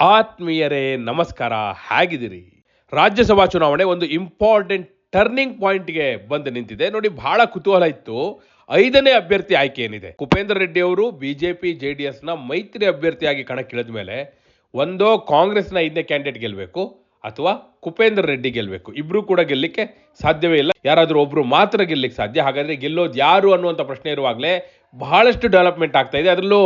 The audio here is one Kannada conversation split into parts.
ಆತ್ಮೀಯರೇ, ನಮಸ್ಕಾರ. ಹೇಗಿದ್ದೀರಿ? ರಾಜ್ಯಸಭಾ ಚುನಾವಣೆ ಒಂದು ಇಂಪಾರ್ಟೆಂಟ್ ಟರ್ನಿಂಗ್ ಪಾಯಿಂಟ್ಗೆ ಬಂದು ನಿಂತಿದೆ. ನೋಡಿ, ಬಹಳ ಕುತೂಹಲ ಇತ್ತು. ಐದನೇ ಅಭ್ಯರ್ಥಿ ಆಯ್ಕೆ ಏನಿದೆ? ಕುಪೇಂದ್ರ ರೆಡ್ಡಿ ಅವರು ಬಿಜೆಪಿ ಜೆ ಡಿ ಎಸ್ನ ಮೈತ್ರಿ ಅಭ್ಯರ್ಥಿಯಾಗಿ ಕಣಕ್ಕಿಳಿದ ಮೇಲೆ ಒಂದೋ ಕಾಂಗ್ರೆಸ್ನ ಐದನೇ ಕ್ಯಾಂಡಿಡೇಟ್ ಗೆಲ್ಲಬೇಕು ಅಥವಾ ಕುಪೇಂದ್ರ ರೆಡ್ಡಿ ಗೆಲ್ಲಬೇಕು ಇಬ್ರು ಕೂಡ ಗೆಲ್ಲಕ್ಕೆ ಸಾಧ್ಯವೇ ಇಲ್ಲ. ಯಾರಾದರೂ ಒಬ್ರು ಮಾತ್ರ ಗೆಲ್ಲಕ್ಕೆ ಸಾಧ್ಯ. ಹಾಗಾದ್ರೆ ಗೆಲ್ಲೋದು ಯಾರು ಅನ್ನುವಂಥ ಪ್ರಶ್ನೆ ಇರುವಾಗಲೇ ಬಹಳಷ್ಟು ಡೆವಲಪ್ಮೆಂಟ್ ಆಗ್ತಾ ಇದೆ. ಅದರಲ್ಲೂ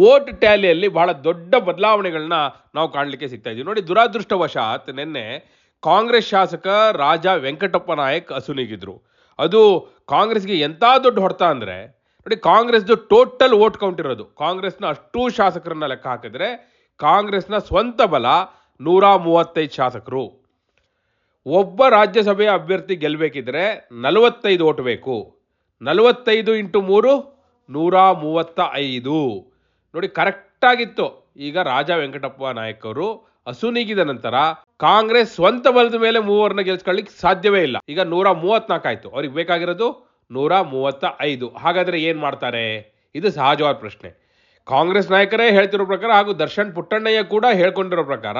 ವೋಟ್ ಟ್ಯಾಲಿಯಲ್ಲಿ ಬಹಳ ದೊಡ್ಡ ಬದಲಾವಣೆಗಳನ್ನ ನಾವು ಕಾಣಲಿಕ್ಕೆ ಸಿಗ್ತಾ ಇದ್ದೀವಿ ನೋಡಿ, ದುರಾದೃಷ್ಟವಶಾತ್ ನಿನ್ನೆ ಕಾಂಗ್ರೆಸ್ ಶಾಸಕ ರಾಜ ವೆಂಕಟಪ್ಪ ನಾಯಕ್ ಅಸುನಿಗಿದ್ರು ಅದು ಕಾಂಗ್ರೆಸ್ಗೆ ಎಂಥ ದೊಡ್ಡ ಹೊಡೆತ ಅಂದರೆ, ನೋಡಿ, ಕಾಂಗ್ರೆಸ್ದು ಟೋಟಲ್ ವೋಟ್ ಕೌಂಟ್ ಇರೋದು. ಕಾಂಗ್ರೆಸ್ನ ಅಷ್ಟೂ ಶಾಸಕರನ್ನ ಲೆಕ್ಕ ಹಾಕಿದ್ರೆ ಕಾಂಗ್ರೆಸ್ನ ಸ್ವಂತ ಬಲ ನೂರ ಮೂವತ್ತೈದು ಶಾಸಕರು. ಒಬ್ಬ ರಾಜ್ಯಸಭೆಯ ಅಭ್ಯರ್ಥಿ ಗೆಲ್ಲಬೇಕಿದ್ರೆ ನಲವತ್ತೈದು ಓಟ್ ಬೇಕು. ನಲವತ್ತೈದು ಇಂಟು ಮೂರು ನೂರ ಮೂವತ್ತ ಐದು ನೋಡಿ ಕರೆಕ್ಟಾಗಿತ್ತು ಈಗ ರಾಜ ವೆಂಕಟಪ್ಪ ನಾಯಕ್ ಅವರು ಅಸುನೀಗಿದ ನಂತರ ಕಾಂಗ್ರೆಸ್ ಸ್ವಂತ ಬಲದ ಮೇಲೆ ಮೂವರನ್ನ ಗೆಲ್ಸ್ಕೊಳ್ಳಿಕ್ಕೆ ಸಾಧ್ಯವೇ ಇಲ್ಲ. ಈಗ ನೂರ ಮೂವತ್ನಾಲ್ಕು ಆಯ್ತು. ಅವ್ರಿಗೆ ಬೇಕಾಗಿರೋದು ನೂರ ಮೂವತ್ತ ಐದು ಹಾಗಾದ್ರೆ ಏನ್ ಮಾಡ್ತಾರೆ? ಇದು ಸಹಜವಾದ ಪ್ರಶ್ನೆ. ಕಾಂಗ್ರೆಸ್ ನಾಯಕರೇ ಹೇಳ್ತಿರೋ ಪ್ರಕಾರ ಹಾಗೂ ದರ್ಶನ್ ಪುಟ್ಟಣ್ಣಯ್ಯ ಕೂಡ ಹೇಳ್ಕೊಂಡಿರೋ ಪ್ರಕಾರ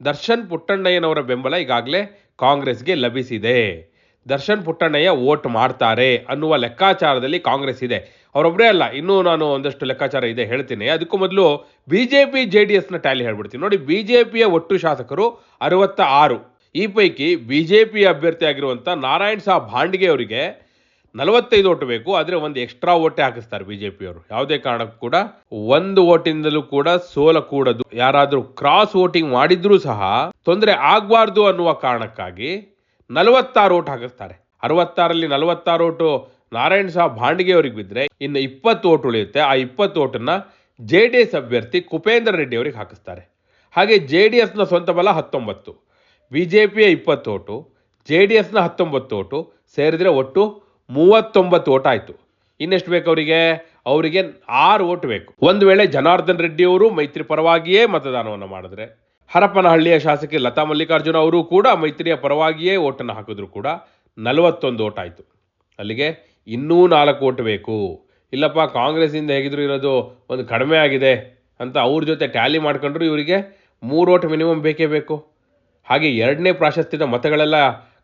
ದರ್ಶನ್ ಪುಟ್ಟಣ್ಣಯ್ಯನವರ ಬೆಂಬಲ ಈಗಾಗಲೇ ಕಾಂಗ್ರೆಸ್ಗೆ ಲಭಿಸಿದೆ. ದರ್ಶನ್ ಪುಟ್ಟಣ್ಣಯ್ಯ ವೋಟ್ ಮಾಡ್ತಾರೆ ಅನ್ನುವ ಲೆಕ್ಕಾಚಾರದಲ್ಲಿ ಕಾಂಗ್ರೆಸ್ ಇದೆ. ಅವರೊಬ್ಬರೇ ಅಲ್ಲ, ಇನ್ನೂ ನಾನು ಒಂದಷ್ಟು ಲೆಕ್ಕಾಚಾರ ಇದೆ ಹೇಳ್ತೀನಿ. ಅದಕ್ಕೂ ಮೊದಲು B J P J D ಎಸ್ನ ಟ್ಯಾಲಿ ಹೇಳ್ಬಿಡ್ತೀನಿ. ನೋಡಿ ಬಿ ಜೆ ಪಿಯ ಒಟ್ಟು ಶಾಸಕರು ಅರವತ್ತ ಆರು ಈ ಪೈಕಿ ಬಿ ಜೆ ಪಿ ಅಭ್ಯರ್ಥಿಯಾಗಿರುವಂಥ ನಾರಾಯಣ್ ಸಾ. ಭಾಂಡ್ಗೆ ಅವರಿಗೆ ನಲವತ್ತೈದು ಓಟು ಬೇಕು, ಆದರೆ ಒಂದು ಎಕ್ಸ್ಟ್ರಾ ಓಟೇ ಹಾಕಿಸ್ತಾರೆ ಬಿಜೆಪಿಯವರು. ಯಾವುದೇ ಕಾರಣಕ್ಕೂ ಕೂಡ ಒಂದು ಓಟಿಂದಲೂ ಕೂಡ ಸೋಲ ಕೂಡದು. ಯಾರಾದರೂ ಕ್ರಾಸ್ ವೋಟಿಂಗ್ ಮಾಡಿದ್ರೂ ಸಹ ತೊಂದರೆ ಆಗಬಾರ್ದು ಅನ್ನುವ ಕಾರಣಕ್ಕಾಗಿ ನಲವತ್ತಾರು ಓಟ್ ಹಾಕಿಸ್ತಾರೆ. ಅರವತ್ತಾರಲ್ಲಿ ನಲವತ್ತಾರು ಓಟು ನಾರಾಯಣ್ ಸಹ ಭಾಂಡಿಗೆ ಅವ್ರಿಗೆ ಬಿದ್ದರೆ ಇನ್ನು ಇಪ್ಪತ್ತು ಓಟ್ ಉಳಿಯುತ್ತೆ. ಆ ಇಪ್ಪತ್ತು ಓಟನ್ನು ಜೆ ಡಿ ಎಸ್ ಅಭ್ಯರ್ಥಿ ಕುಪೇಂದ್ರ ರೆಡ್ಡಿ ಅವರಿಗೆ ಹಾಕಿಸ್ತಾರೆ. ಹಾಗೆ ಜೆ ಡಿ ಎಸ್ನ ಸ್ವಂತ ಬಲ ಹತ್ತೊಂಬತ್ತು ಬಿ ಜೆ ಪಿಯ ಇಪ್ಪತ್ತು ಓಟು ಜೆ ಡಿ ಎಸ್ನ ಹತ್ತೊಂಬತ್ತು ಓಟು ಸೇರಿದರೆ ಒಟ್ಟು ಮೂವತ್ತೊಂಬತ್ತು ಓಟ್ ಆಯಿತು. ಇನ್ನೆಷ್ಟು ಬೇಕು ಅವರಿಗೆ? ಅವರಿಗೆ ಆರು ಓಟ್ ಬೇಕು. ಒಂದು ವೇಳೆ ಜನಾರ್ದನ್ ರೆಡ್ಡಿ ಅವರು ಮೈತ್ರಿ ಪರವಾಗಿಯೇ ಮತದಾನವನ್ನು ಮಾಡಿದ್ರೆ, ಹರಪನಹಳ್ಳಿಯ ಶಾಸಕಿ ಲತಾ ಮಲ್ಲಿಕಾರ್ಜುನ ಅವರು ಕೂಡ ಮೈತ್ರಿಯ ಪರವಾಗಿಯೇ ಓಟನ್ನು ಹಾಕಿದ್ರು ಕೂಡ ನಲವತ್ತೊಂದು ಓಟ್ ಆಯಿತು. ಅಲ್ಲಿಗೆ ಇನ್ನೂ ನಾಲ್ಕು ಓಟ್ ಬೇಕು. ಇಲ್ಲಪ್ಪ, ಕಾಂಗ್ರೆಸ್ಸಿಂದ ಹೇಗಿದ್ರು ಇರೋದು ಒಂದು ಕಡಿಮೆ ಆಗಿದೆ ಅಂತ ಅವ್ರ ಜೊತೆ ಟ್ಯಾಲಿ ಮಾಡ್ಕೊಂಡ್ರು ಇವರಿಗೆ ಮೂರು ಓಟ್ ಮಿನಿಮಮ್ ಬೇಕೇ ಬೇಕು. ಹಾಗೆ ಎರಡನೇ ಪ್ರಾಶಸ್ತ್ಯದ ಮತಗಳೆಲ್ಲ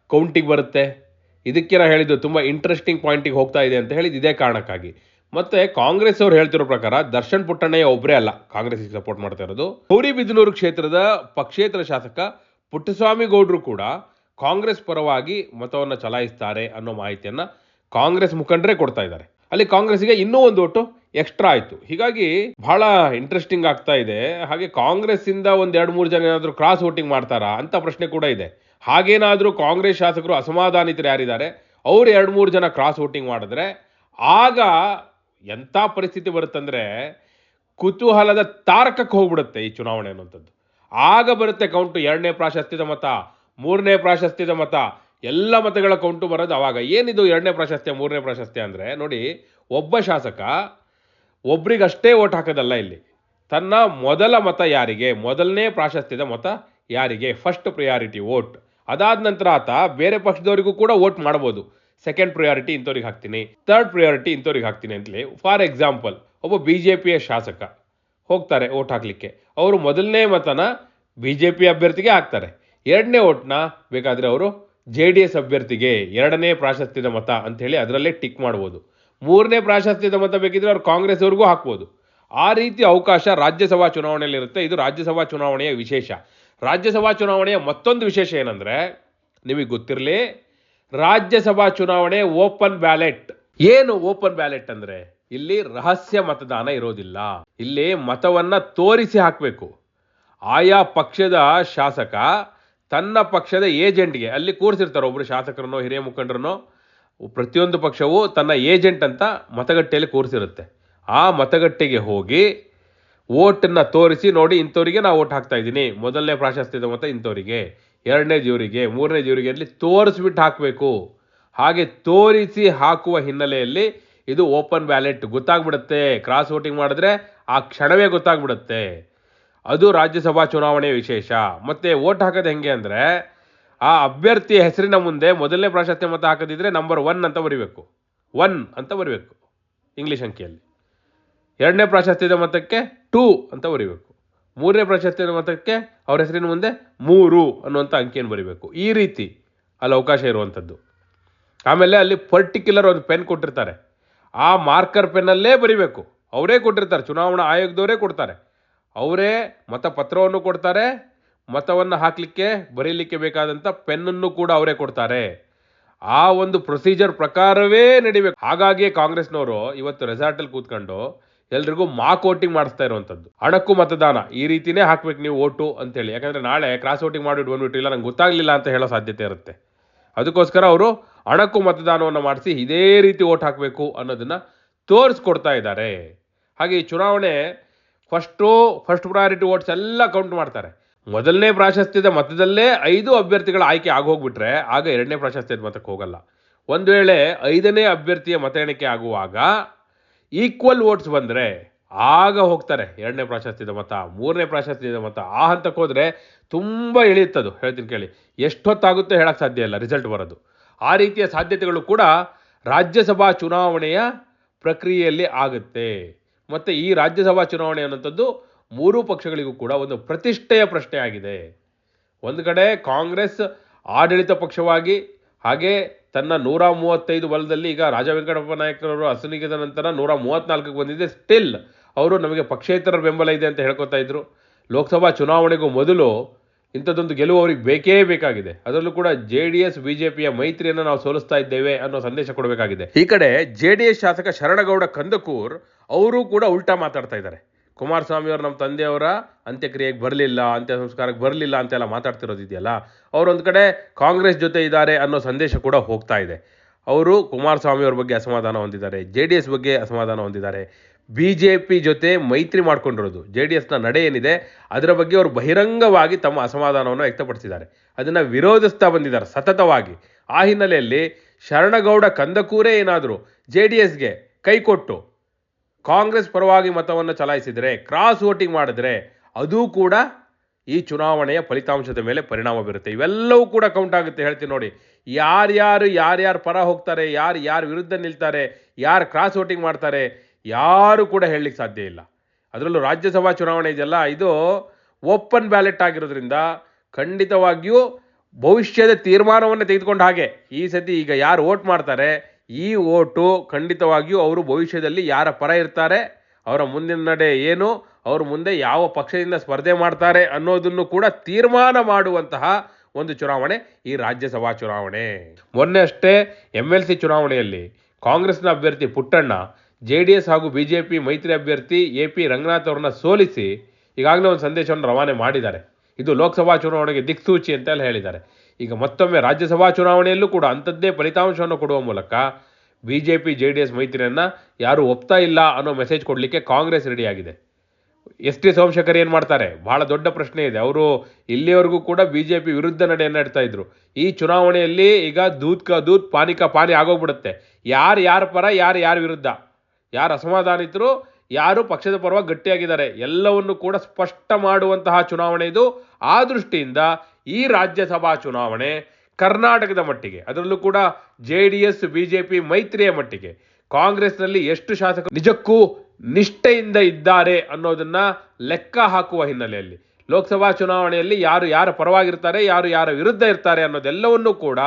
ಕೌಂಟಿಗೆ ಬರುತ್ತೆ. ಇದಕ್ಕೆ ನಾ ಹೇಳಿದ್ದು ತುಂಬ ಇಂಟ್ರೆಸ್ಟಿಂಗ್ ಪಾಯಿಂಟಿಗೆ ಹೋಗ್ತಾ ಇದೆ ಅಂತ ಹೇಳಿದ್ದು ಇದೇ ಕಾರಣಕ್ಕಾಗಿ. ಮತ್ತೆ ಕಾಂಗ್ರೆಸ್ ಅವರು ಹೇಳ್ತಿರೋ ಪ್ರಕಾರ ದರ್ಶನ್ ಪುಟ್ಟಣ್ಣಯ್ಯ ಒಬ್ಬರೇ ಅಲ್ಲ ಕಾಂಗ್ರೆಸ್ಗೆ ಸಪೋರ್ಟ್ ಮಾಡ್ತಾ ಇರೋದು. ಗೌರಿಬಿದನೂರು ಕ್ಷೇತ್ರದ ಪಕ್ಷೇತರ ಶಾಸಕ ಪುಟ್ಟಸ್ವಾಮಿ ಗೌಡ್ರು ಕೂಡ ಕಾಂಗ್ರೆಸ್ ಪರವಾಗಿ ಮತವನ್ನು ಚಲಾಯಿಸ್ತಾರೆ ಅನ್ನೋ ಮಾಹಿತಿಯನ್ನ ಕಾಂಗ್ರೆಸ್ ಮುಖಂಡರೇ ಕೊಡ್ತಾ ಇದ್ದಾರೆ. ಅಲ್ಲಿ ಕಾಂಗ್ರೆಸ್ಗೆ ಇನ್ನೂ ಒಂದು ಒಟ್ಟು ಎಕ್ಸ್ಟ್ರಾ ಆಯಿತು. ಹೀಗಾಗಿ ಬಹಳ ಇಂಟ್ರೆಸ್ಟಿಂಗ್ ಆಗ್ತಾ ಇದೆ. ಹಾಗೆ ಕಾಂಗ್ರೆಸ್ ಇಂದ ಒಂದ್ ಎರಡು ಮೂರು ಜನ ಏನಾದರೂ ಕ್ರಾಸ್ ವೋಟಿಂಗ್ ಮಾಡ್ತಾರಾ ಅಂತ ಪ್ರಶ್ನೆ ಕೂಡ ಇದೆ. ಹಾಗೇನಾದರೂ ಕಾಂಗ್ರೆಸ್ ಶಾಸಕರು ಅಸಮಾಧಾನಿತರು ಯಾರಿದ್ದಾರೆ, ಅವ್ರು ಎರಡು ಮೂರು ಜನ ಕ್ರಾಸ್ ವೋಟಿಂಗ್ ಮಾಡಿದ್ರೆ, ಆಗ ಎಂಥ ಪರಿಸ್ಥಿತಿ ಬರುತ್ತಂದರೆ ಕುತೂಹಲದ ತಾರಕಕ್ಕೆ ಹೋಗ್ಬಿಡುತ್ತೆ ಈ ಚುನಾವಣೆ ಅನ್ನುವಂಥದ್ದು. ಆಗ ಬರುತ್ತೆ ಕೌಂಟು ಎರಡನೇ ಪ್ರಾಶಸ್ತ್ಯದ ಮತ, ಮೂರನೇ ಪ್ರಾಶಸ್ತ್ಯದ ಮತ, ಎಲ್ಲ ಮತಗಳ ಕೌಂಟು ಬರೋದು ಆವಾಗ ಏನಿದು ಎರಡನೇ ಪ್ರಾಶಸ್ತ್ಯ, ಮೂರನೇ ಪ್ರಾಶಸ್ತ್ಯ ಅಂದರೆ, ನೋಡಿ, ಒಬ್ಬ ಶಾಸಕ ಒಬ್ರಿಗಷ್ಟೇ ಓಟ್ ಹಾಕೋದಲ್ಲ ಇಲ್ಲಿ. ತನ್ನ ಮೊದಲ ಮತ ಯಾರಿಗೆ, ಮೊದಲನೇ ಪ್ರಾಶಸ್ತ್ಯದ ಮತ ಯಾರಿಗೆ? ಫಸ್ಟ್ ಪ್ರಿಯಾರಿಟಿ ವೋಟ್ ಅದಾದ ನಂತರ ಆತ ಬೇರೆ ಪಕ್ಷದವರಿಗೂ ಕೂಡ ವೋಟ್ ಮಾಡ್ಬೋದು. ಸೆಕೆಂಡ್ ಪ್ರಿಯಾರಿಟಿ ಇಂಥವ್ರಿಗೆ ಹಾಕ್ತೀನಿ. ಥರ್ಡ್ ಪ್ರಿಯಾರಿಟಿ ಇಂಥವ್ರಿಗೆ ಹಾಕ್ತೀನಿ ಅಂತಲೇ ಫಾರ್ ಎಕ್ಸಾಂಪಲ್ ಒಬ್ಬ ಬಿ ಜೆ ಪಿಯ ಶಾಸಕ ಹೋಗ್ತಾರೆ ಓಟ್ ಹಾಕ್ಲಿಕ್ಕೆ. ಅವರು ಮೊದಲನೇ ಮತನ ಬಿ ಜೆ ಪಿ ಅಭ್ಯರ್ಥಿಗೆ ಹಾಕ್ತಾರೆ. ಎರಡನೇ ಓಟ್ನ ಬೇಕಾದರೆ ಅವರು ಜೆ ಡಿ ಎಸ್ ಅಭ್ಯರ್ಥಿಗೆ ಎರಡನೇ ಪ್ರಾಶಸ್ತ್ಯದ ಮತ ಅಂತ ಹೇಳಿ ಅದರಲ್ಲೇ ಟಿಕ್ ಮಾಡ್ಬೋದು. ಮೂರನೇ ಪ್ರಾಶಸ್ತ್ಯದ ಮತ ಬೇಕಿದ್ರೆ ಅವ್ರು ಕಾಂಗ್ರೆಸ್ ಅವ್ರಿಗೂ ಹಾಕ್ಬೋದು. ಆ ರೀತಿ ಅವಕಾಶ ರಾಜ್ಯಸಭಾ ಚುನಾವಣೆಯಲ್ಲಿರುತ್ತೆ. ಇದು ರಾಜ್ಯಸಭಾ ಚುನಾವಣೆಯ ವಿಶೇಷ. ರಾಜ್ಯಸಭಾ ಚುನಾವಣೆಯ ಮತ್ತೊಂದು ವಿಶೇಷ ಏನಂದ್ರೆ, ನಿಮಗೆ ಗೊತ್ತಿರಲಿ, ರಾಜ್ಯಸಭಾ ಚುನಾವಣೆ ಓಪನ್ ಬ್ಯಾಲೆಟ್. ಏನು ಓಪನ್ ಬ್ಯಾಲೆಟ್ ಅಂದ್ರೆ? ಇಲ್ಲಿ ರಹಸ್ಯ ಮತದಾನ ಇರೋದಿಲ್ಲ. ಇಲ್ಲಿ ಮತವನ್ನ ತೋರಿಸಿ ಹಾಕಬೇಕು. ಆಯಾ ಪಕ್ಷದ ಶಾಸಕ ತನ್ನ ಪಕ್ಷದ ಏಜೆಂಟ್ಗೆ, ಅಲ್ಲಿ ಕೂರಿಸಿರ್ತಾರೆ ಒಬ್ಬರು ಶಾಸಕರನ್ನೋ, ಹಿರಿಯ ಮುಖಂಡರನ್ನೋ, ಪ್ರತಿಯೊಂದು ಪಕ್ಷವು ತನ್ನ ಏಜೆಂಟ್ ಅಂತ ಮತಗಟ್ಟೆಯಲ್ಲಿ ಕೂರಿಸಿರುತ್ತೆ. ಆ ಮತಗಟ್ಟೆಗೆ ಹೋಗಿ ಓಟನ್ನು ತೋರಿಸಿ ನೋಡಿ ಇಂಥವರಿಗೆ ನಾವು ಓಟ್ ಹಾಕ್ತಾ ಇದ್ದೀನಿ. ಮೊದಲನೇ ಪ್ರಾಶಸ್ತ್ಯದ ಮತ ಇಂಥವರಿಗೆ. ಎರಡನೇ ಜೀವರಿಗೆ, ಮೂರನೇ ಜೀವರಿಗೆ ಅಲ್ಲಿ ತೋರಿಸ್ಬಿಟ್ಟು ಹಾಕಬೇಕು. ಹಾಗೆ ತೋರಿಸಿ ಹಾಕುವ ಹಿನ್ನೆಲೆಯಲ್ಲಿ ಇದು ಓಪನ್ ಬ್ಯಾಲೆಟ್ ಗೊತ್ತಾಗ್ಬಿಡುತ್ತೆ. ಕ್ರಾಸ್ ವೋಟಿಂಗ್ ಮಾಡಿದ್ರೆ ಆ ಕ್ಷಣವೇ ಗೊತ್ತಾಗ್ಬಿಡುತ್ತೆ. ಅದು ರಾಜ್ಯಸಭಾ ಚುನಾವಣೆಯ ವಿಶೇಷ. ಮತ್ತು ಓಟ್ ಹಾಕೋದು ಹೆಂಗೆ ಅಂದರೆ ಆ ಅಭ್ಯರ್ಥಿಯ ಹೆಸರಿನ ಮುಂದೆ ಮೊದಲನೇ ಪ್ರಾಶಸ್ತ್ಯ ಮತ ಹಾಕದಿದ್ರೆ ನಂಬರ್ ಒನ್ ಅಂತ ಬರಿಬೇಕು. ಒನ್ ಅಂತ ಬರಿಬೇಕು. ಇಂಗ್ಲೀಷ್ ಅಂಕಿಯಲ್ಲಿ. ಎರಡನೇ ಪ್ರಾಶಸ್ತ್ಯದ ಮತಕ್ಕೆ ಟೂ ಅಂತ ಬರಿಬೇಕು. ಮೂರನೇ ಪ್ರಾಶಸ್ತ್ಯ ಮತಕ್ಕೆ ಅವ್ರ ಹೆಸರಿನ ಮುಂದೆ ಮೂರು ಅನ್ನುವಂಥ ಅಂಕಿಯನ್ನು ಬರಿಬೇಕು. ಈ ರೀತಿ ಅಲ್ಲಿ ಅವಕಾಶ ಇರುವಂಥದ್ದು ಆಮೇಲೆ ಅಲ್ಲಿ ಪರ್ಟಿಕ್ಯುಲರ್ ಒಂದು ಪೆನ್ ಕೊಟ್ಟಿರ್ತಾರೆ. ಆ ಮಾರ್ಕರ್ ಪೆನ್ನಲ್ಲೇ ಬರಿಬೇಕು. ಅವರೇ ಕೊಟ್ಟಿರ್ತಾರೆ. ಚುನಾವಣಾ ಆಯೋಗದವರೇ ಕೊಡ್ತಾರೆ. ಅವರೇ ಮತಪತ್ರವನ್ನು ಕೊಡ್ತಾರೆ. ಮತವನ್ನು ಹಾಕಲಿಕ್ಕೆ, ಬರೀಲಿಕ್ಕೆ ಬೇಕಾದಂಥ ಪೆನ್ನನ್ನು ಕೂಡ ಅವರೇ ಕೊಡ್ತಾರೆ. ಆ ಒಂದು ಪ್ರೊಸೀಜರ್ ಪ್ರಕಾರವೇ ನಡಿಬೇಕು. ಹಾಗಾಗಿ ಕಾಂಗ್ರೆಸ್ನವರು ಇವತ್ತು ರೆಸಾರ್ಟಲ್ಲಿ ಕೂತ್ಕೊಂಡು ಎಲ್ರಿಗೂ ಮಾಕ್ ವೋಟಿಂಗ್ ಮಾಡಿಸ್ತಾ ಇರುವಂಥದ್ದು. ಹಣಕ್ಕೂ ಮತದಾನ. ಈ ರೀತಿನೇ ಹಾಕ್ಬೇಕು ನೀವು ಓಟು ಅಂತೇಳಿ. ಯಾಕಂದ್ರೆ ನಾಳೆ ಕ್ರಾಸ್ ವೋಟಿಂಗ್ ಬಂದ್ಬಿಟ್ಟು ಇಲ್ಲ, ನಂಗೆ ಗೊತ್ತಾಗ್ಲಿಲ್ಲ ಅಂತ ಹೇಳೋ ಸಾಧ್ಯತೆ ಇರುತ್ತೆ. ಅದಕ್ಕೋಸ್ಕರ ಅವರು ಹಣಕ್ಕೂ ಮತದಾನವನ್ನು ಮಾಡಿಸಿ ಇದೇ ರೀತಿ ಓಟ್ ಹಾಕಬೇಕು ಅನ್ನೋದನ್ನ ತೋರಿಸ್ಕೊಡ್ತಾ ಇದ್ದಾರೆ. ಹಾಗೆ ಈ ಚುನಾವಣೆ ಫಸ್ಟು ಫಸ್ಟ್ ಪ್ರಯಾರಿಟಿ ವೋಟ್ಸ್ ಎಲ್ಲ ಕೌಂಟ್ ಮಾಡ್ತಾರೆ. ಮೊದಲನೇ ಪ್ರಾಶಸ್ತ್ಯದ ಮತದಲ್ಲೇ ಐದು ಅಭ್ಯರ್ಥಿಗಳ ಆಯ್ಕೆ ಆಗೋಗ್ಬಿಟ್ರೆ ಆಗ ಎರಡನೇ ಪ್ರಾಶಸ್ತ್ಯದ ಮತಕ್ಕೆ ಹೋಗಲ್ಲ. ಒಂದು ವೇಳೆ ಐದನೇ ಅಭ್ಯರ್ಥಿಯ ಮತ ಎಣಿಕೆ ಆಗುವಾಗ ಈಕ್ವಲ್ ವೋಟ್ಸ್ ಬಂದರೆ ಆಗ ಹೋಗ್ತಾರೆ. ಎರಡನೇ ಪ್ರಾಶಸ್ತ್ಯದ ಮತ, ಮೂರನೇ ಪ್ರಾಶಸ್ತ್ಯದ ಮತ, ಆ ಹಂತಕ್ಕೆ ಹೋದರೆ ತುಂಬ ಇಳಿಯುತ್ತದು. ಹೇಳ್ತೀನಿ ಕೇಳಿ. ಎಷ್ಟೊತ್ತಾಗುತ್ತೆ ಹೇಳಕ್ಕೆ ಸಾಧ್ಯ ಇಲ್ಲ ರಿಸಲ್ಟ್ ಬರೋದು. ಆ ರೀತಿಯ ಸಾಧ್ಯತೆಗಳು ಕೂಡ ರಾಜ್ಯಸಭಾ ಚುನಾವಣೆಯ ಪ್ರಕ್ರಿಯೆಯಲ್ಲಿ ಆಗುತ್ತೆ. ಮತ್ತು ಈ ರಾಜ್ಯಸಭಾ ಚುನಾವಣೆ ಅನ್ನೋಂಥದ್ದು ಮೂರೂ ಪಕ್ಷಗಳಿಗೂ ಕೂಡ ಒಂದು ಪ್ರತಿಷ್ಠೆಯ ಪ್ರಶ್ನೆ ಆಗಿದೆ ಒಂದು ಕಡೆ ಕಾಂಗ್ರೆಸ್ ಆಡಳಿತ ಪಕ್ಷವಾಗಿ, ಹಾಗೆ ತನ್ನ ನೂರ ಮೂವತ್ತೈದು ಬಲದಲ್ಲಿ ಈಗ ರಾಜ ವೆಂಕಟಪ್ಪ ನಾಯಕರವರು ಅಸನಿಗಿದ ನಂತರ ನೂರ ಮೂವತ್ತ್ನಾಲ್ಕಕ್ಕೆ ಬಂದಿದೆ. ಸ್ಟಿಲ್ ಅವರು ನಮಗೆ ಪಕ್ಷೇತರ ಬೆಂಬಲ ಇದೆ ಅಂತ ಹೇಳ್ಕೊತಾ ಇದ್ರು. ಲೋಕಸಭಾ ಚುನಾವಣೆಗೂ ಮೊದಲು ಇಂಥದ್ದೊಂದು ಗೆಲುವು ಅವ್ರಿಗೆ ಬೇಕೇ ಬೇಕಾಗಿದೆ. ಅದರಲ್ಲೂ ಕೂಡ ಜೆ ಡಿ ಎಸ್ ಬಿಜೆಪಿಯ ಮೈತ್ರಿಯನ್ನು ನಾವು ಸೋಲಿಸ್ತಾ ಇದ್ದೇವೆ ಅನ್ನೋ ಸಂದೇಶ ಕೊಡಬೇಕಾಗಿದೆ. ಈ ಕಡೆ ಜೆ ಡಿ ಎಸ್ ಶಾಸಕ ಶರಣಗೌಡ ಕಂದಕೂರ್, ಅವರು ಕೂಡ ಉಲ್ಟಾ ಮಾತಾಡ್ತಾ ಇದ್ದಾರೆ. ಕುಮಾರಸ್ವಾಮಿ ಅವರು ನಮ್ಮ ತಂದೆಯವರ ಅಂತ್ಯಕ್ರಿಯೆಗೆ ಬರಲಿಲ್ಲ ಅಂತ್ಯ ಸಂಸ್ಕಾರಕ್ಕೆ ಬರಲಿಲ್ಲ ಅಂತೆಲ್ಲ ಮಾತಾಡ್ತಿರೋದು ಇದೆಯಲ್ಲ? ಅವರೊಂದು ಕಡೆ ಕಾಂಗ್ರೆಸ್ ಜೊತೆ ಇದ್ದಾರೆ ಅನ್ನೋ ಸಂದೇಶ ಕೂಡ ಹೋಗ್ತಾ ಇದೆ. ಅವರು ಕುಮಾರಸ್ವಾಮಿ ಅವ್ರ ಬಗ್ಗೆ ಅಸಮಾಧಾನ ಹೊಂದಿದ್ದಾರೆ, ಜೆ ಡಿ ಎಸ್ ಬಗ್ಗೆ ಅಸಮಾಧಾನ ಹೊಂದಿದ್ದಾರೆ. ಬಿ ಜೆ ಪಿ ಜೊತೆ ಮೈತ್ರಿ ಮಾಡ್ಕೊಂಡಿರೋದು, ಜೆ ಡಿ ಎಸ್ನ ನಡೆ ಏನಿದೆ, ಅದರ ಬಗ್ಗೆ ಅವರು ಬಹಿರಂಗವಾಗಿ ತಮ್ಮ ಅಸಮಾಧಾನವನ್ನು ವ್ಯಕ್ತಪಡಿಸಿದ್ದಾರೆ. ಅದನ್ನು ವಿರೋಧಿಸ್ತಾ ಬಂದಿದ್ದಾರೆ ಸತತವಾಗಿ. ಆ ಹಿನ್ನೆಲೆಯಲ್ಲಿ ಶರಣಗೌಡ ಕಂದಕೂರೇ ಏನಾದರೂ ಜೆ ಡಿ ಎಸ್ಗೆ ಕೈ ಕೊಟ್ಟು ಕಾಂಗ್ರೆಸ್ ಪರವಾಗಿ ಮತವನ್ನು ಚಲಾಯಿಸಿದರೆ ಕ್ರಾಸ್ ವೋಟಿಂಗ್ ಮಾಡಿದ್ರೆ, ಅದು ಕೂಡ ಈ ಚುನಾವಣೆಯ ಫಲಿತಾಂಶದ ಮೇಲೆ ಪರಿಣಾಮ ಬೀರುತ್ತೆ. ಇವೆಲ್ಲವೂ ಕೂಡ ಕೌಂಟ್ ಆಗುತ್ತೆ. ಹೇಳ್ತೀನಿ ನೋಡಿ ಯಾರ್ಯಾರು ಯಾರ್ಯಾರು ಪರ ಹೋಗ್ತಾರೆ, ಯಾರು ಯಾರು ವಿರುದ್ಧ ನಿಲ್ತಾರೆ, ಯಾರು ಕ್ರಾಸ್ ವೋಟಿಂಗ್ ಮಾಡ್ತಾರೆ, ಯಾರು ಕೂಡ ಹೇಳಲಿಕ್ಕೆ ಸಾಧ್ಯ ಇಲ್ಲ. ಅದರಲ್ಲೂ ರಾಜ್ಯಸಭಾ ಚುನಾವಣೆ ಇದೆಯಲ್ಲ, ಇದು ಓಪನ್ ಬ್ಯಾಲೆಟ್ ಆಗಿರೋದ್ರಿಂದ ಖಂಡಿತವಾಗಿಯೂ ಭವಿಷ್ಯದ ತೀರ್ಮಾನವನ್ನು ತೆಗೆದುಕೊಂಡ ಹಾಗೆ. ಈ ಸತಿ ಈಗ ಯಾರು ವೋಟ್ ಮಾಡ್ತಾರೆ ಈ ಓಟು ಖಂಡಿತವಾಗಿಯೂ ಅವರು ಭವಿಷ್ಯದಲ್ಲಿ ಯಾರ ಪರ ಇರ್ತಾರೆ, ಅವರ ಮುಂದಿನ ನಡೆ ಏನು, ಅವರು ಮುಂದೆ ಯಾವ ಪಕ್ಷದಿಂದ ಸ್ಪರ್ಧೆ ಮಾಡ್ತಾರೆ ಅನ್ನೋದನ್ನು ಕೂಡ ತೀರ್ಮಾನ ಮಾಡುವಂತಹ ಒಂದು ಚುನಾವಣೆ ಈ ರಾಜ್ಯಸಭಾ ಚುನಾವಣೆ. ಮೊನ್ನೆ ಅಷ್ಟೇ ಎಂ ಎಲ್ ಸಿ ಚುನಾವಣೆಯಲ್ಲಿ ಕಾಂಗ್ರೆಸ್ನ ಅಭ್ಯರ್ಥಿ ಪುಟ್ಟಣ್ಣ ಜೆ ಡಿ ಎಸ್ ಹಾಗೂ ಬಿ ಜೆ ಪಿ ಮೈತ್ರಿ ಅಭ್ಯರ್ಥಿ ಎ ಪಿ ರಂಗನಾಥ್ ಅವರನ್ನ ಸೋಲಿಸಿ ಈಗಾಗಲೇ ಒಂದು ಸಂದೇಶವನ್ನು ರವಾನೆ ಮಾಡಿದ್ದಾರೆ. ಇದು ಲೋಕಸಭಾ ಚುನಾವಣೆಗೆ ದಿಕ್ಸೂಚಿ ಅಂತೆಲ್ಲ ಹೇಳಿದ್ದಾರೆ. ಈಗ ಮತ್ತೊಮ್ಮೆ ರಾಜ್ಯಸಭಾ ಚುನಾವಣೆಯಲ್ಲೂ ಕೂಡ ಅಂಥದ್ದೇ ಫಲಿತಾಂಶವನ್ನು ಕೊಡುವ ಮೂಲಕ B J P J D S ಮೈತ್ರಿಯನ್ನು ಯಾರೂ ಒಪ್ತಾ ಇಲ್ಲ ಅನ್ನೋ ಮೆಸೇಜ್ ಕೊಡಲಿಕ್ಕೆ ಕಾಂಗ್ರೆಸ್ ರೆಡಿಯಾಗಿದೆ. ಎಸ್ ಟಿ ಸೋಮಶೇಖರ್ ಏನು ಮಾಡ್ತಾರೆ? ಬಹಳ ದೊಡ್ಡ ಪ್ರಶ್ನೆ ಇದೆ. ಅವರು ಇಲ್ಲಿಯವರೆಗೂ ಕೂಡ ಬಿ ಜೆ ಪಿ ವಿರುದ್ಧ ನಡೆಯನ್ನು ಇಡ್ತಾ ಇದ್ರು. ಈ ಚುನಾವಣೆಯಲ್ಲಿ ಈಗ ದೂತ್ ಕ ದೂತ್ ಪಾನಿಕ ಪಾನಿ ಆಗೋಗ್ಬಿಡುತ್ತೆ. ಯಾರು ಯಾರ ಪರ, ಯಾರು ಯಾರ ವಿರುದ್ಧ? ಯಾರು ಅಸಮಾಧಾನಿತರು ಯಾರು ಪಕ್ಷದ ಪರವಾಗಿ ಗಟ್ಟಿಯಾಗಿದ್ದಾರೆ. ಎಲ್ಲವನ್ನು ಕೂಡ ಸ್ಪಷ್ಟ ಮಾಡುವಂತಹ ಚುನಾವಣೆ ಇದು. ಆ ದೃಷ್ಟಿಯಿಂದ ಈ ರಾಜ್ಯಸಭಾ ಚುನಾವಣೆ ಕರ್ನಾಟಕದ ಮಟ್ಟಿಗೆ, ಅದರಲ್ಲೂ ಕೂಡ ಜೆ ಡಿ ಎಸ್ ಬಿಜೆಪಿ ಮೈತ್ರಿಯ ಮಟ್ಟಿಗೆ, ಕಾಂಗ್ರೆಸ್ನಲ್ಲಿ ಎಷ್ಟು ಶಾಸಕರು ನಿಜಕ್ಕೂ ನಿಷ್ಠೆಯಿಂದ ಇದ್ದಾರೆ ಅನ್ನೋದನ್ನ ಲೆಕ್ಕ ಹಾಕುವ ಹಿನ್ನೆಲೆಯಲ್ಲಿ, ಲೋಕಸಭಾ ಚುನಾವಣೆಯಲ್ಲಿ ಯಾರು ಯಾರ ಪರವಾಗಿರ್ತಾರೆ, ಯಾರು ಯಾರ ವಿರುದ್ಧ ಇರ್ತಾರೆ ಅನ್ನೋದೆಲ್ಲವನ್ನೂ ಕೂಡ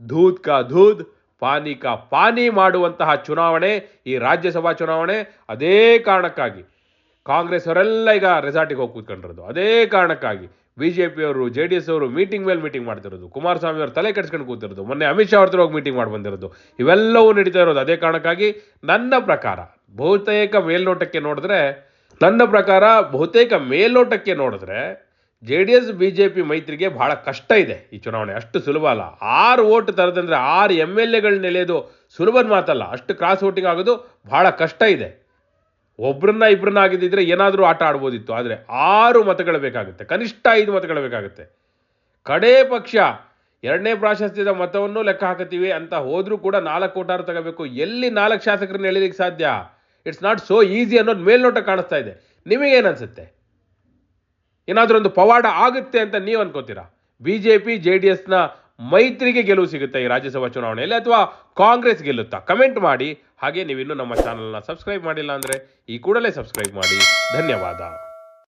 ಧೂದ್ ಕಾ ಧೂದ್ ಪಾನಿ ಕಾ ಪಾನಿ ಮಾಡುವಂತಹ ಚುನಾವಣೆ, ಈ ರಾಜ್ಯಸಭಾ ಚುನಾವಣೆ, ಅದೇ ಕಾರಣಕ್ಕಾಗಿ ಕಾಂಗ್ರೆಸ್ ಅವರೆಲ್ಲ ಈಗ ರೆಸಾರ್ಟಿಗೆ ಹೋಗಿ ಕೂತ್ಕೊಂಡಿರೋದು. ಅದೇ ಕಾರಣಕ್ಕಾಗಿ ಬಿ ಜೆ ಪಿಯವರು ಜೆ ಡಿ ಎಸ್ ಅವರು ಮೀಟಿಂಗ್ ಮೇಲೆ ಮೀಟಿಂಗ್ ಮಾಡ್ತಿರೋದು. ಕುಮಾರಸ್ವಾಮಿ ಅವರು ತಲೆ ಕೆಡಿಸ್ಕೊಂಡು ಕೂತಿರೋದು. ಮೊನ್ನೆ ಅಮಿತ್ ಶಾ ಅವ್ರ ಹೋಗಿ ಮೀಟಿಂಗ್ ಮಾಡಿ ಬಂದಿರೋದು ಇವೆಲ್ಲವೂ ನಡೀತಾ ಇರೋದು. ಅದೇ ಕಾರಣಕ್ಕಾಗಿ ನನ್ನ ಪ್ರಕಾರ ಬಹುತೇಕ ಮೇಲ್ನೋಟಕ್ಕೆ ನೋಡಿದ್ರೆ, ನನ್ನ ಪ್ರಕಾರ ಬಹುತೇಕ ಮೇಲ್ನೋಟಕ್ಕೆ ನೋಡಿದ್ರೆ J D S B J P ಮೈತ್ರಿಗೆ ಬಹಳ ಕಷ್ಟ ಇದೆ ಈ ಚುನಾವಣೆ. ಅಷ್ಟು ಸುಲಭ ಅಲ್ಲ. ಆರು ಓಟ್ ತರದಂದ್ರೆ ಆರು ಎಂ ಎಲ್ ಎಗಳನ್ನ ಎಳೆಯೋದು ಸುಲಭದ ಮಾತಲ್ಲ. ಅಷ್ಟು ಕ್ರಾಸ್ ವೋಟಿಂಗ್ ಆಗೋದು ಬಹಳ ಕಷ್ಟ ಇದೆ. ಒಬ್ರನ್ನ ಇಬ್ಬರನ್ನ ಆಗಿದ್ದಿದ್ರೆ ಏನಾದರೂ ಆಟ ಆಡ್ಬೋದಿತ್ತು. ಆದರೆ ಆರು ಮತಗಳು ಬೇಕಾಗುತ್ತೆ. ಕನಿಷ್ಠ ಐದು ಮತಗಳು ಬೇಕಾಗುತ್ತೆ. ಕಡೇ ಪಕ್ಷ ಎರಡನೇ ಪ್ರಾಶಸ್ತ್ಯದ ಮತವನ್ನು ಲೆಕ್ಕ ಹಾಕತ್ತೀವಿ ಅಂತ ಹೋದರೂ ಕೂಡ ನಾಲ್ಕು ಕೋಟಾರು ತಗೋಬೇಕು. ಎಲ್ಲಿ ನಾಲ್ಕು ಶಾಸಕರನ್ನ ಎಳೀಲಿಕ್ಕೆ ಸಾಧ್ಯ? ಇಟ್ಸ್ ನಾಟ್ ಸೋ ಈಸಿ ಅನ್ನೋದು ಮೇಲ್ನೋಟ ಕಾಣಿಸ್ತಾ ಇದೆ. ನಿಮಗೇನು ಅನ್ಸುತ್ತೆ? ಏನಾದರೂ ಒಂದು ಪವಾಡ ಆಗುತ್ತೆ ಅಂತ ನೀವು ಅನ್ಕೋತೀರಾ? B J P J D ಎಸ್ನ ಮೈತ್ರಿಗೆ ಗೆಲುವು ಸಿಗುತ್ತೆ ಈ ರಾಜ್ಯಸಭಾ ಚುನಾವಣೆಯಲ್ಲಿ ಅಥವಾ ಕಾಂಗ್ರೆಸ್ ಗೆಲ್ಲುತ್ತಾ? ಕಮೆಂಟ್ ಮಾಡಿ. ಹಾಗೆ ನೀವಿನ್ನೂ ನಮ್ಮ ಚಾನಲ್ನ ಸಬ್ಸ್ಕ್ರೈಬ್ ಮಾಡಿಲ್ಲ ಅಂದರೆ ಈ ಕೂಡಲೇ ಸಬ್ಸ್ಕ್ರೈಬ್ ಮಾಡಿ. ಧನ್ಯವಾದ.